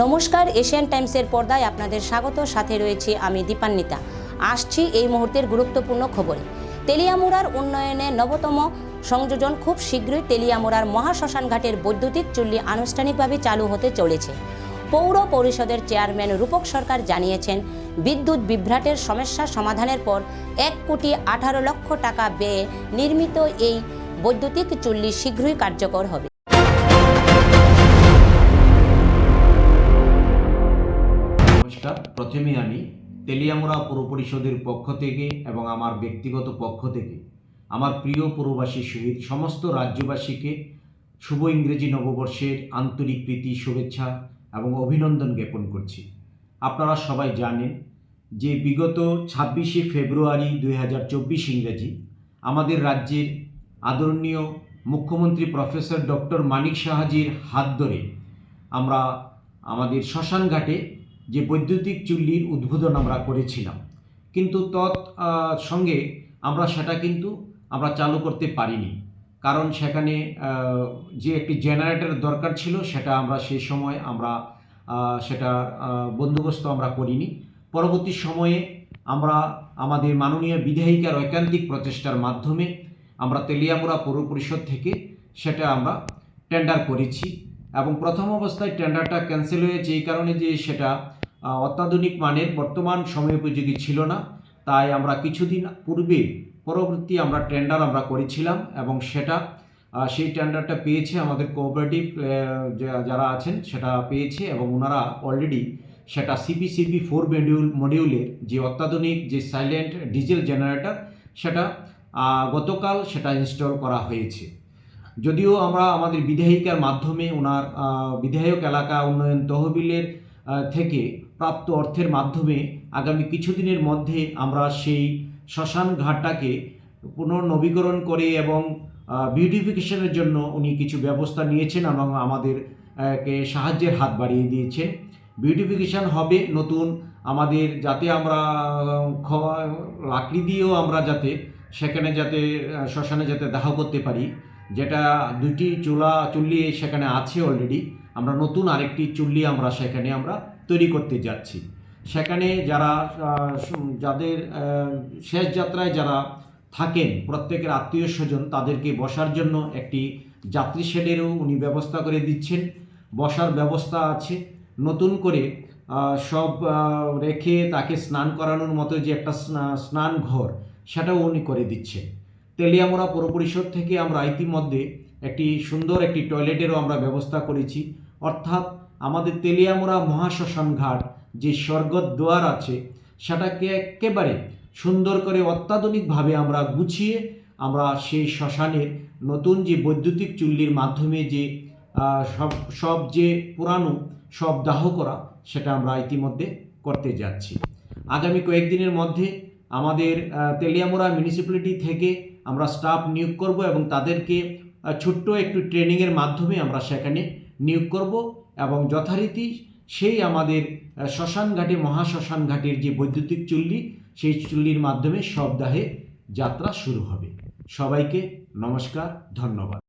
নমস্কার, এশিয়ান টাইমসের পর্দায় আপনাদের স্বাগত। সাথে রয়েছে আমি দীপান্বিতা। আসছি এই মুহূর্তের গুরুত্বপূর্ণ খবরে। তেলিয়ামুড়ার উন্নয়নে নবতম সংযোজন খুব শীঘ্রই তেলিয়ামুড়ার মহাশ্মশান ঘাটের বৈদ্যুতিক চুল্লি আনুষ্ঠানিকভাবে চালু হতে চলেছে। পৌর পরিষদের চেয়ারম্যান রূপক সরকার জানিয়েছেন, বিদ্যুৎ বিভ্রাটের সমস্যা সমাধানের পর এক কোটি আঠারো লক্ষ টাকা ব্যয়ে নির্মিত এই বৈদ্যুতিক চুল্লি শীঘ্রই কার্যকর হবে। নমস্কার প্রথমে আমি তেলিয়ামুড়া পৌর পরিষদের পক্ষ থেকে এবং আমার ব্যক্তিগত পক্ষ থেকে আমার প্রিয় পৌরবাসী সহিত সমস্ত রাজ্যবাসীকে শুভ ইংরেজি নববর্ষের আন্তরিক প্রীতি, শুভেচ্ছা এবং অভিনন্দন জ্ঞাপন করছি। আপনারা সবাই জানেন যে বিগত ছাব্বিশে ফেব্রুয়ারি দুই হাজার চব্বিশ ইংরেজি আমাদের রাজ্যের আদরণীয় মুখ্যমন্ত্রী প্রফেসর ডক্টর মানিক সাহাজির হাত ধরে আমরা আমাদের শ্মশান ঘাটে যে বৈদ্যুতিক চুল্লির উদ্বোধন আমরা করেছিলাম। কিন্তু তৎ সঙ্গে আমরা সেটা কিন্তু আমরা চালু করতে পারিনি। কারণ সেখানে যে একটি জেনারেটর দরকার ছিল, সেটা আমরা সেই সময় আমরা সেটা বন্দোবস্ত আমরা করিনি। পরবর্তী সময়ে আমরা আমাদের মাননীয় বিধায়িকার ঐকান্তিক প্রচেষ্টার মাধ্যমে আমরা তেলিয়ামুড়া পৌর পরিষদ থেকে সেটা আমরা টেন্ডার করেছি। এবং প্রথম অবস্থায় টেন্ডারটা ক্যান্সেল হয়েছে এই কারণে যে সেটা অত্যাধুনিক মানের বর্তমান সময়োপযোগী ছিল না। তাই আমরা কিছুদিন পূর্বে পরবর্তী আমরা টেন্ডার আমরা করেছিলাম এবং সেটা সেই টেন্ডারটা পেয়েছে আমাদের কোঅপারেটিভ যারা আছেন সেটা পেয়েছে এবং ওনারা অলরেডি সেটা সিপিসিবি ফোর মডিউল মডিউলের যে অত্যাধুনিক যে সাইলেন্ট ডিজেল জেনারেটর সেটা গতকাল সেটা ইনস্টল করা হয়েছে। যদিও আমরা আমাদের বিধায়িকার মাধ্যমে ওনার বিধায়ক এলাকা উন্নয়ন তহবিলের থেকে প্রাপ্ত অর্থের মাধ্যমে আগামী কিছুদিনের মধ্যে আমরা সেই শ্মশান ঘাটটাকে পুনর্নবীকরণ করে এবং বিউটিফিকেশনের জন্য উনি কিছু ব্যবস্থা নিয়েছেন এবং আমাদের কে সাহায্যের হাত বাড়িয়ে দিয়েছেন বিউটিফিকেশান হবে নতুন আমাদের যাতে আমরা লাকড়ি দিয়েও আমরা যাতে সেখানে যাতে শ্মশানে যাতে দাহ করতে পারি। যেটা দুটি চুলা, চুল্লি সেখানে আছে অলরেডি আমরা নতুন আরেকটি চুল্লি আমরা সেখানে আমরা তৈরি করতে যাচ্ছি। সেখানে যারা যাদের শেষ যাত্রায় যারা থাকেন, প্রত্যেকের আত্মীয় স্বজন, তাদেরকে বসার জন্য একটি যাত্রী শেডেরও উনি ব্যবস্থা করে দিচ্ছেন। বসার ব্যবস্থা আছে। নতুন করে সব রেখে তাকে স্নান করানোর মতো যে একটা স্না- স্নান ঘর সেটাও উনি করে দিচ্ছেন। তেলিয়ামুড়া পৌর পরিষদ থেকে আমরা ইতিমধ্যে একটি সুন্দর একটি টয়লেটেরও আমরা ব্যবস্থা করেছি। অর্থাৎ আমাদের তেলিয়ামুড়া মহাশ্মশান ঘাট যে স্বর্গদ্বার আছে, সেটাকে একেবারে সুন্দর করে অত্যাধুনিকভাবে আমরা গুছিয়ে আমরা সেই শ্মশানের নতুন যে বৈদ্যুতিক চুল্লির মাধ্যমে যে সব সব যে পুরানো সব দাহ করা, সেটা আমরা ইতিমধ্যে করতে যাচ্ছি। আগামী কয়েকদিনের মধ্যে আমাদের তেলিয়ামুড়া মিউনিসিপ্যালিটি থেকে আমরা স্টাফ নিয়োগ করব এবং তাদেরকে ছোট্ট একটু ট্রেনিংয়ের মাধ্যমে আমরা সেখানে নিয়োগ করব এবং যথারীতি সেই আমাদের শ্মশানঘাটে মহাশ্মশানঘাটের ঘাটে মহাশ্মশান ঘাটের যে বৈদ্যুতিক চুল্লি, সেই চুল্লির মাধ্যমে সপ্তাহে যাত্রা শুরু হবে। সবাইকে নমস্কার, ধন্যবাদ।